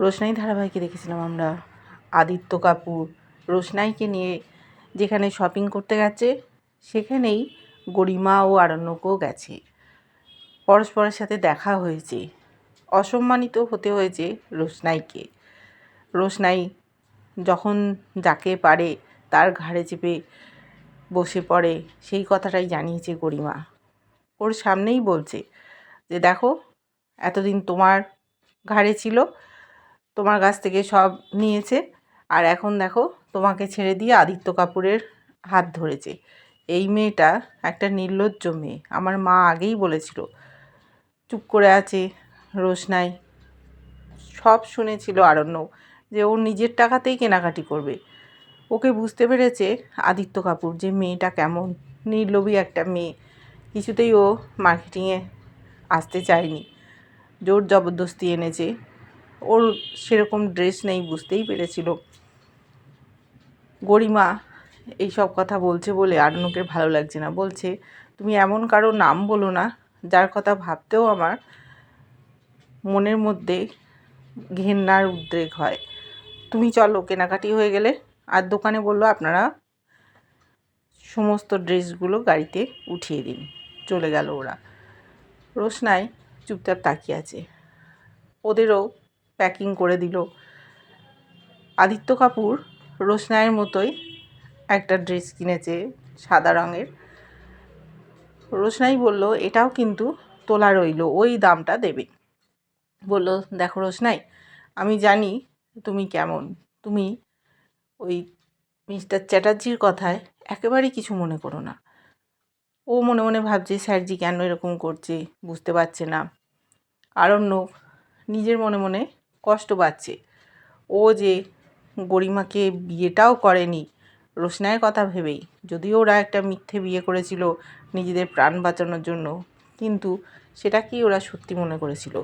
রোশনাই ধারাবাহিকে দেখেছিলাম আমরা। আদিত্য কাপুর, রোশনাইকে নিয়ে যেখানে শপিং করতে গেছে, সেখানেই গরিমা ও আরণ্যকও গেছে। পরস্পরের সাথে দেখা হয়েছে। অসম্মানিত হতে হয়েছে রোশনাইকে। রোশনাই যখন যাকে পারে তার ঘাড়ে চেপে বসে পড়ে, সেই কথাটাই জানিয়েছে গরিমা। ওর সামনেই বলছে যে, দেখো, এতদিন তোমার ঘাড়ে ছিল তোমার কাছ থেকে সব নিয়েছে। আর এখন দেখো, তোমাকে ছেড়ে দিয়ে আদিত্য কাপুরের হাত ধরেছে। এই মেয়েটা একটা নির্লজ্জ মেয়ে। আমার মা আগেই বলেছিল, চুপ করে আছে রোশনাই সব শুনেছিল আরণ্য যে ও নিজের টাকাতেই কেনাকাটি করবে। ওকে বুঝতে পেরেছে আদিত্য কাপুর যে মেয়েটা কেমন, নির্লোভী একটা মেয়ে। কিছুতেই ও মার্কেটিংয়ে আসতে চায়নি। জোর জবরদস্তি এনেছে। ওর সেরকম ড্রেস নেই বুঝতেই পেরেছিল। গরিমা এইসব কথা বলছে বলে আরণ্যকের ভালো লাগছে না। বলছে, তুমি এমন কারও নাম বলো না যার কথা ভাবতেও আমার মনের মধ্যে ঘেন্নার উদ্রেক হয়। তুমি চলো, কেনাকাটি হয়ে গেলে। আর দোকানে বলল, আপনারা সমস্ত ড্রেসগুলো গাড়িতে উঠিয়ে দিন। চলে গেল ওরা। রোশনাই চুপচাপ তাকিয়ে আছে। ওদেরও প্যাকিং করে দিল। আদিত্য কাপুর রোশনাইয়ের মতোই একটা ড্রেস কিনেছে সাদা রঙের। রোশনাই বলল, এটাও কিন্তু তোলা রইল, ওই দামটা দেবে। বলল, দেখো রোশনাই, আমি জানি তুমি কেমন। তুমি ওই মিস্টার চ্যাটার্জির কথায় একেবারেই কিছু মনে করো না। ও মনে মনে ভাবছে, স্যারজি কেন এরকম করছে বুঝতে পারছে না। আরণ্যক নিজের মনে মনে কষ্ট পাচ্ছে। ও যে গরিমাকে বিয়েটাও করেনি, রোশনাইয়ের কথা ভেবেই। যদিও ওরা একটা মিথ্যে বিয়ে করেছিল নিজেদের প্রাণ বাঁচানোর জন্য, কিন্তু সেটা কি ওরা সত্যি মনে করেছিল?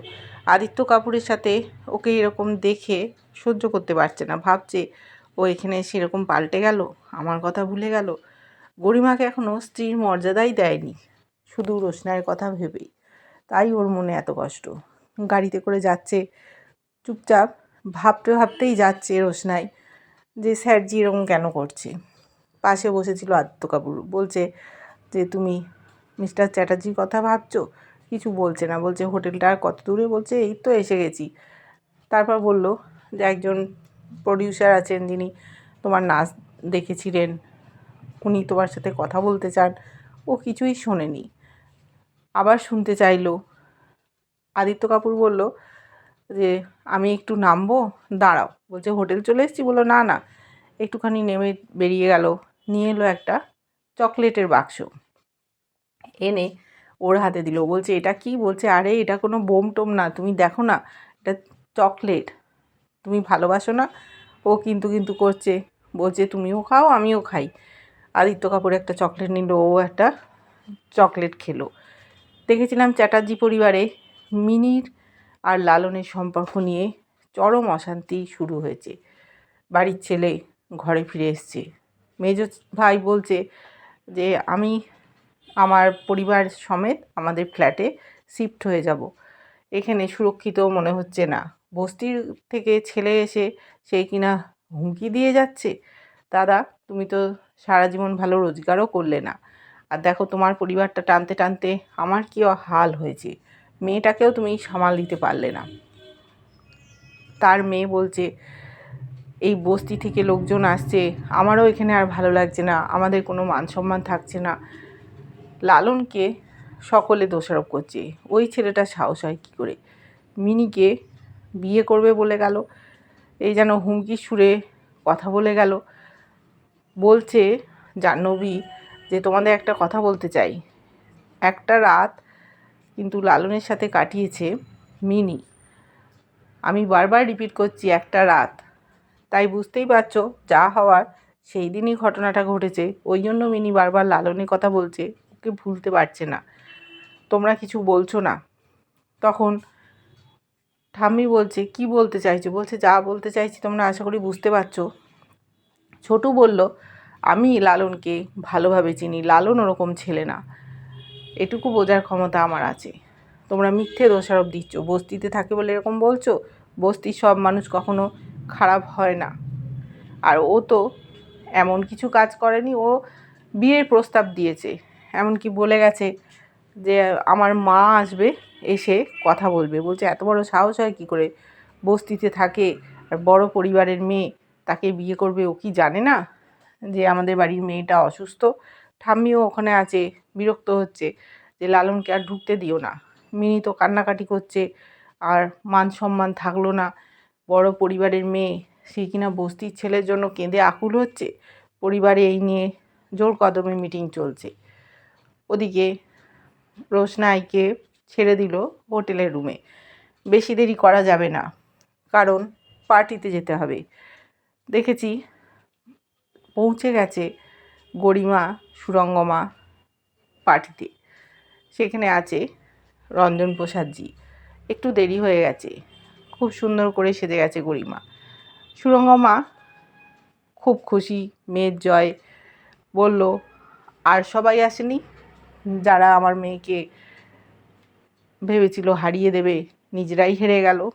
আদিত্য কাপুরের সাথে ওকে এরকম দেখে সহ্য করতে পারছে না। ভাবছে, ও এখানে সেরকম পাল্টে গেল, আমার কথা ভুলে গেল। গরিমাকে এখনও স্ত্রীর মর্যাদাই দেয়নি। শুধু রোশনাইয়ের কথা ভেবেই। তাই ওর মনে এত কষ্ট। গাড়িতে করে যাচ্ছে চুপচাপ ভাবতে ভাবতেই যাচ্ছে রোশনাই যে স্যার স্যারজি এরকম কেন করছে। পাশে বসেছিল আদিত্য কাপুর। বলছে যে, তুমি মিস্টার চ্যাটার্জির কথা ভাবছ? কিছু বলছে না। বলছে, হোটেলটা আর কত দূরে? বলছে, এই তো এসে গেছি। তারপর বলল যে, একজন প্রডিউসার আছেন যিনি তোমার নাচ দেখেছিলেন। উনি তোমার সাথে কথা বলতে চান। ও কিছুই শোনেনি। আবার শুনতে চাইলো। আদিত্য কাপুর বলল যে আমি একটু নামবো? দাঁড়াও। বলছে, হোটেল চলে এসেছি? বলল, না না। একটুখানি নেমে বেরিয়ে গেল। নিয়ে এলো একটা চকলেটের বাক্স। এনে ওর হাতে দিল। বলছে, এটা কি? বলছে, আরে, এটা কোনো বোম টোম না। তুমি দেখো না, এটা চকলেট। তুমি ভালোবাসো না? ও কিন্তু কিন্তু করছে। বলছে, তুমিও খাও, আমিও খাই। আদিত্য কাপুর একটা চকলেট নিল, ও একটা চকলেট খেলো। দেখেছিলাম চ্যাটার্জি পরিবারে মিনির আর লালনের সম্পর্ক নিয়ে চরম অশান্তি শুরু হয়েছে। বাড়ির ছেলে ঘরে ফিরে এসছে। মেজ ভাই বলছে যে, আমি আমার পরিবার সমেত আমাদের ফ্ল্যাটে শিফট হয়ে যাব। এখানে সুরক্ষিত মনে হচ্ছে না। বস্তির থেকে ছেলে এসে সেই কিনা হুমকি দিয়ে যাচ্ছে? দাদা, তুমি তো সারা জীবন ভালো রোজগারও করলে না। আর দেখো, তোমার পরিবারটা টানতে টানতে আমার কী হাল হয়েছে? মেয়েটাকেও তুমি সামাল দিতে পারলে না। তার মেয়ে বলছে, এই বস্তি থেকে লোকজন আসছে, আমারও এখানে আর ভালো লাগছে না, আমাদের কোনো মান সম্মান থাকছে না। লালনকে সকলে দোষারোপ করছে। ওই ছেলেটা সাহস হয় কী করে? মিনিকে বিয়ে করবে বলে গেল। এই যেন হুমকি সুরে কথা বলে গেল। বলছে, জাহ্নবী, যে তোমাদের একটা কথা বলতে চাই। একটা রাত কিন্তু লালনের সাথে কাটিয়েছে মিনি। আমি বারবার রিপিট করছি, একটা রাত। তাই বুঝতেই পারছ, যা হওয়ার সেই দিনই ঘটনাটা ঘটেছে। ওই জন্য মিনি বারবার লালনের কথা বলছে, ওকে ভুলতে পারছে না। তোমরা কিছু বলছো না। তখন ঠাম্মি বলছে, কি বলতে চাইছো? বলছে, যা বলতে চাইছি তোমরা আশা করি বুঝতে পারছ। ছোটু বলল, আমি লালনকে ভালোভাবে চিনি। লালন ওরকম ছেলে না। এটুকু বোঝার ক্ষমতা আমার আছে। তোমরা মিথ্যে দোষারোপ দিচ্ছ। বস্তিতে থাকে বলে এরকম বলছো? বস্তির সব মানুষ কখনো খারাপ হয় না। আর ও তো এমন কিছু কাজ করেনি, ও বিয়ের প্রস্তাব দিয়েছে। এমনকি বলে গেছে যে, আমার মা আসবে, এসে কথা বলবে। বলছে, এত বড় সাহস হয় কী করে বস্তিতে থাকে? আর বড় পরিবারের মেয়ে তাকে বিয়ে করবে, ও কি জানে না যে আমাদের বাড়ির মেয়েটা অসুস্থ? ঠাম্মিও ওখানে আছে, বিরক্ত হচ্ছে যে লালনকে আর ঢুকতে দিও না। মিনি তো কান্নাকাটি করছে, আর মান সম্মান থাকল না। বড় পরিবারের মেয়ে, সে কিনা বস্তির ছেলের জন্য কেঁদে আকুল হচ্ছে? পরিবারে এই নিয়ে জোর কদমে মিটিং চলছে। ওদিকে রোশনাইকে ছেড়ে দিল হোটেলের রুমে। বেশি দেরি করা যাবে না, কারণ পার্টিতে যেতে হবে। দেখেছি, পৌঁছে গেছে গরিমা, সুরঙ্গমা পার্টিতে। সেখানে আছে রঞ্জন প্রসাদজি। একটু দেরি হয়ে গেছে। খুব সুন্দর করে সেজে গেছে গরিমা। সুরঙ্গমা খুব খুশি, মেয়ের জয়। বলল, আর সবাই আসেনি? যারা আমার মেয়েকে ভেবেছিল হারিয়ে দেবে, নিজেরাই হেরে গেল।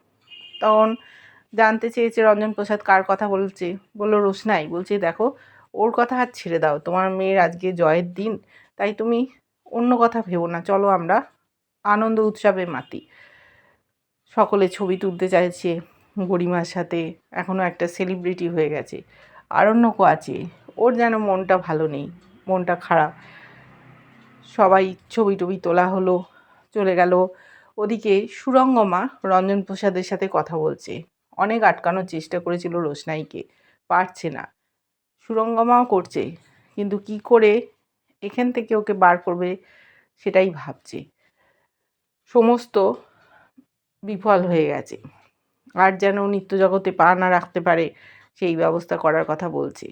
তখন জানতে চেয়েছে রঞ্জন প্রসাদ কার কথা বলছে। বলল, রোশনাই। বলছে, দেখো ওর কথা হাত ছেড়ে দাও। তোমার মেয়ের আজকে জয়ের দিন, তাই তুমি অন্য কথা ভেবো না। চলো আমরা আনন্দ উৎসবে মাতি। সকলে ছবি তুলতে চাইছে গরিমার সাথে। এখনও একটা সেলিব্রিটি হয়ে গেছে। আরণ্যকও আছে। ওর যেন মনটা ভালো নেই, মনটা খারাপ। সবাই ছবি টবি তোলা হলো, চলে গেল। ওদিকে সুরঙ্গমা রঞ্জন প্রসাদের সাথে কথা বলছে। অনেক আটকানোর চেষ্টা করেছিল রোশনাইকে। পারছে না। সুরঙ্গমাও করছে, কিন্তু কি করে এখান থেকে ওকে বার করবে সেটাই ভাবছে। সমস্ত বিফল হয়ে গেছে। আর যেন নিত্য জগতে পা না রাখতে পারে সেই ব্যবস্থা করার কথা বলছে।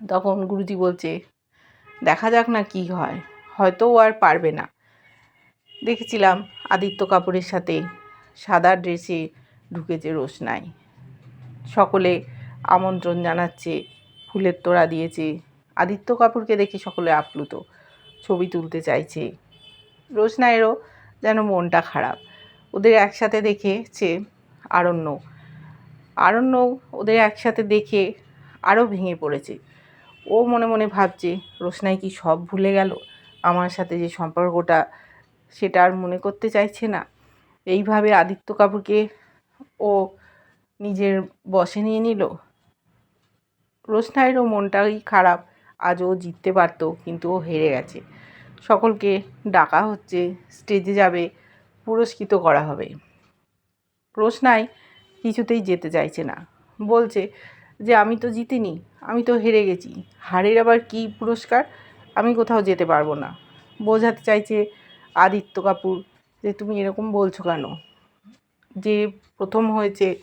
তখন গুরুজি বলছে, দেখা যাক না কি হয়। হয়তো ও আর পারবে না। দেখেছিলাম আদিত্য কাপুরের সাথে সাদা ড্রেসে ঢুকেছে রোশনাই। সকলে আমন্ত্রণ জানাচ্ছে ফুলের তোড়া দিয়েছে। আদিত্য কাপুরকে দেখে সকলে আপ্লুত। ছবি তুলতে চাইছে। রোশনাইয়েরও যেন মনটা খারাপ। ওদের একসাথে দেখেছে আরণ্য। আরণ্য ওদের একসাথে দেখে আরও ভেঙে পড়েছে। ও মনে মনে ভাবছে রোশনাই কি সব ভুলে গেল? আমার সাথে যে সম্পর্কটা, সেটা আর মনে করতে চাইছে না। এইভাবে আদিত্য কাপুরকে ও নিজের বসে নিয়ে নিল। রোশনাইয়েরও মনটাই খারাপ। আজ ও জিততে পারতো, কিন্তু ও হেরে গেছে। সকলকে ডাকা হচ্ছে, স্টেজে যাবে, পুরস্কৃত করা হবে। রোশনাই কিছুতেই যেতে চাইছে না। বলছে যে, আমি তো জিতিনি, আমি তো হেরে গেছি। হারের আবার কি পুরস্কার? আমি কোথাও যেতে পারব না। বোঝাতে চাইছে আদিত্য কাপুর যে, তুমি এরকম বলছো কেন? যে, প্রথম হয়েছে,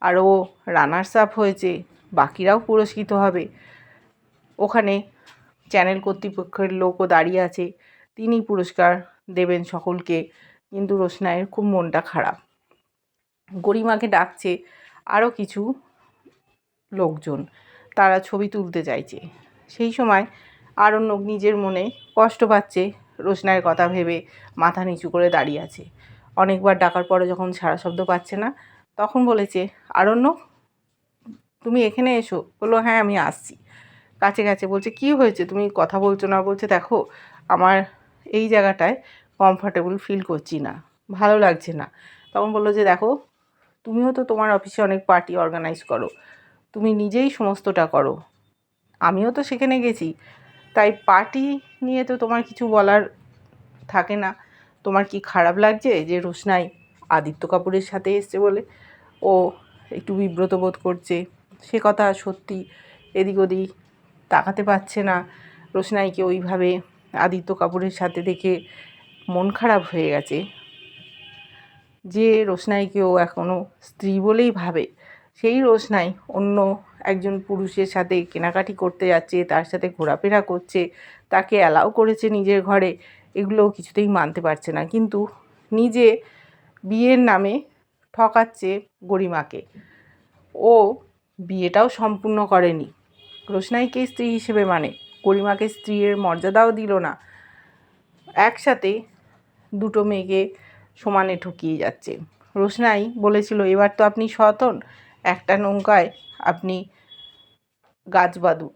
আরও রানার্স আপ হয়েছে বাকিরাও পুরস্কৃত হবে। ওখানে চ্যানেল কর্তৃপক্ষের লোকও দাঁড়িয়ে আছে। তিনি পুরস্কার দেবেন সকলকে। কিন্তু রোশনাইয়ের খুব মনটা খারাপ। গরিমাকে ডাকছে আরও কিছু লোকজন। তারা ছবি তুলতে চাইছে। সেই সময় আরণ্যক নিজের মনে কষ্ট পাচ্ছে রোশনাইয়ের কথা ভেবে মাথা নিচু করে দাঁড়িয়ে আছে। অনেকবার ডাকার পরে যখন সারা শব্দ পাচ্ছে না, তখন বলেছে আরণ্য তুমি এখানে এসো। বলল হ্যাঁ আমি আসছি। কাছে কাছে বলছে, কি হয়েছে? তুমি কথা বলছো না? বলছে, দেখো, আমার এই জায়গাটায় কমফর্টেবল ফিল করছি না। ভালো লাগছে না। তখন বলল যে, দেখো, তুমিও তো তোমার অফিসে অনেক পার্টি অর্গানাইজ করো। তুমি নিজেই সমস্তটা করো। আমিও তো সেখানে গেছি। তাই পার্টি নিয়ে তো তোমার কিছু বলার থাকে না। তোমার কি খারাপ লাগছে যে রোশনাই আদিত্য কাপুরের সাথে এসছে বলে? ও একটু বিব্রত বোধ করছে। সে কথা সত্যি এদিক ওদিক তাকাতে পারছে না। রোশনাইকে ওইভাবে আদিত্য কাপুরের সাথে দেখে মন খারাপ হয়ে গেছে। যে রোশনাইকেও এখনও স্ত্রী বলেই ভাবে, সেই রোশনাই অন্য একজন পুরুষের সাথে কেনাকাটি করতে যাচ্ছে, তার সাথে ঘোরাফেরা করছে, তাকে অ্যালাউ করেছে নিজের ঘরে এগুলো কিছুতেই মানতে পারছে না। কিন্তু নিজে বিয়ের নামে ঠকাচ্ছে গরিমাকে। ও বিয়েটাও সম্পূর্ণ করেনি। রোশনাইকে স্ত্রী হিসেবে মানে গরিমাকে স্ত্রীর মর্যাদাও দিল না। একসাথে দুটো মেয়েকে সমানে ঠকিয়ে যাচ্ছে। রোশনাই বলেছিল, এবার তো আপনি সতন, একটা নৌকায় আপনি গাছ বাঁধুন।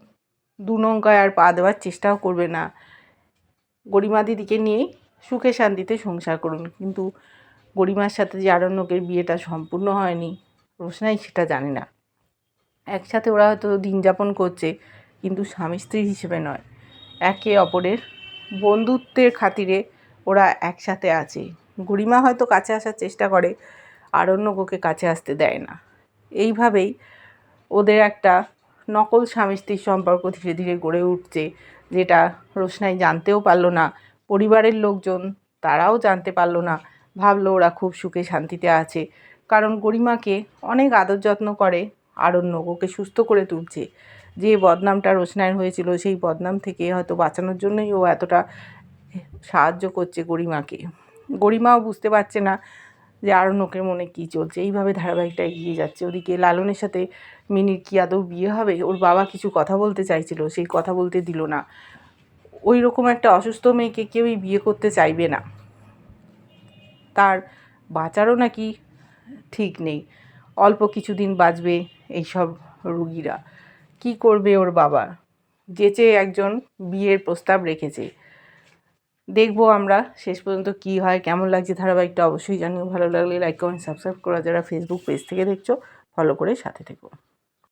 দু নৌকায় আর পা দেওয়ার চেষ্টাও করবে না। গরিমা দিদিকে নিয়েই সুখে শান্তিতে সংসার করুন। কিন্তু গরিমার সাথে যে আরণ্যকের বিয়েটা সম্পূর্ণ হয়নি, রোশনাই সেটা জানে না। একসাথে ওরা হয়তো দিন যাপন করছে, কিন্তু স্বামী স্ত্রী হিসেবে নয়। একে অপরের বন্ধুত্বের খাতিরে ওরা একসাথে আছে। গরিমা হয়তো কাছে আসার চেষ্টা করে আরণ্যক ওকে কাছে আসতে দেয় না। এইভাবেই ওদের একটা নকল স্বামী স্ত্রীর সম্পর্ক ধীরে ধীরে গড়ে উঠছে, যেটা রোশনাই জানতেও পারল না। পরিবারের লোকজন তারাও জানতে পারল না। ভাবলো ওরা খুব সুখে শান্তিতে আছে। কারণ গরিমাকে অনেক আদর যত্ন করে আরণ্যক ওকে সুস্থ করে তুলছে। যে বদনামটা রোশনাইয়ের হয়েছিল, সেই বদনাম থেকে হয়তো বাঁচানোর জন্যই ও এতটা সাহায্য করছে গরিমাকে। গরিমাও বুঝতে পারছে না যে আরণ্যকের মনে কী চলছে। এইভাবে ধারাবাহিকটা এগিয়ে যাচ্ছে। ওদিকে লালনের সাথে মিনির কি আদৌ বিয়ে হবে? ওর বাবা কিছু কথা বলতে চাইছিল, সেই কথা বলতে দিল না। ওই রকম একটা অসুস্থ মেয়েকে কেউই বিয়ে করতে চাইবে না। তার বাঁচারও নাকি ঠিক নেই। অল্প কিছুদিন বাঁচবে এইসব রুগীরা। কি করবে ওর বাবা? যেচে একজন বিয়ের প্রস্তাব রেখেছে। দেখব আমরা শেষ পর্যন্ত কি হয়, কেমন লাগছে ধারাবাহিকটা অবশ্যই জানিও। ভালো লাগলে লাইক কমেন্ট সাবস্ক্রাইব করা যারা ফেসবুক পেজ থেকে দেখছ ফলো করে সাথে থেকো।